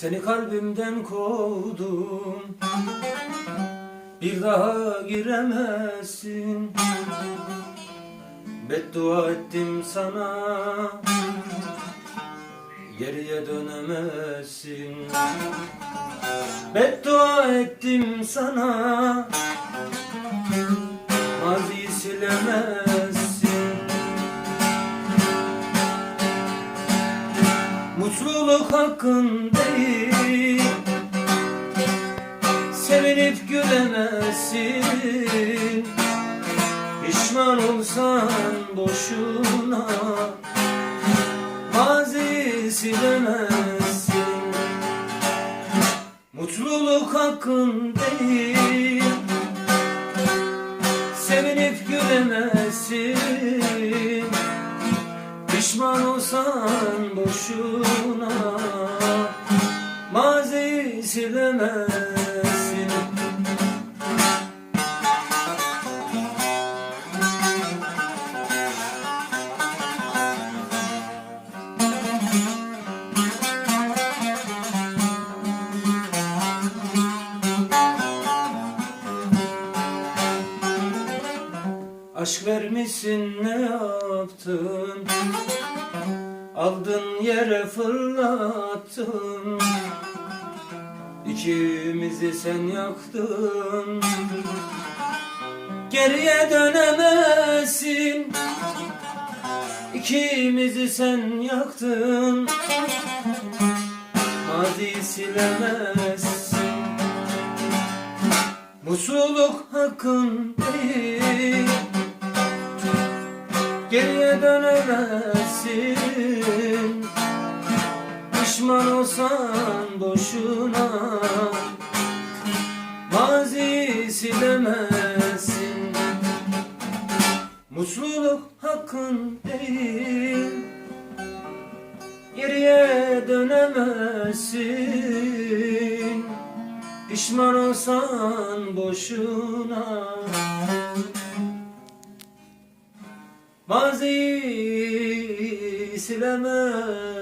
Seni kalbimden kovdum. Bir daha giremezsin. Beddua ettim sana. Geriye dönemezsin. Beddua ettim sana. Maziyi silemezsin Mutluluk hakkın değil. Sevinip gülemezsin. Pişman olsan boşuna Mazi silemezsin Mutluluk hakkın değil. Sevinip gülemezsin Pişman olsan boşuna Vermişsin ne yaptın? Aldın yere fırlattın. İkimizi sen yaktın. Geriye dönemezsin. İkimizi sen yaktın. Mazi silemezsin. Mutluluk hakkın değil Geriye dönemezsin. Pişman olsan boşuna Mazi silemezsin Mutluluk hakkın değil. Geriye dönemezsin. Pişman olsan boşuna Mazi silemezsin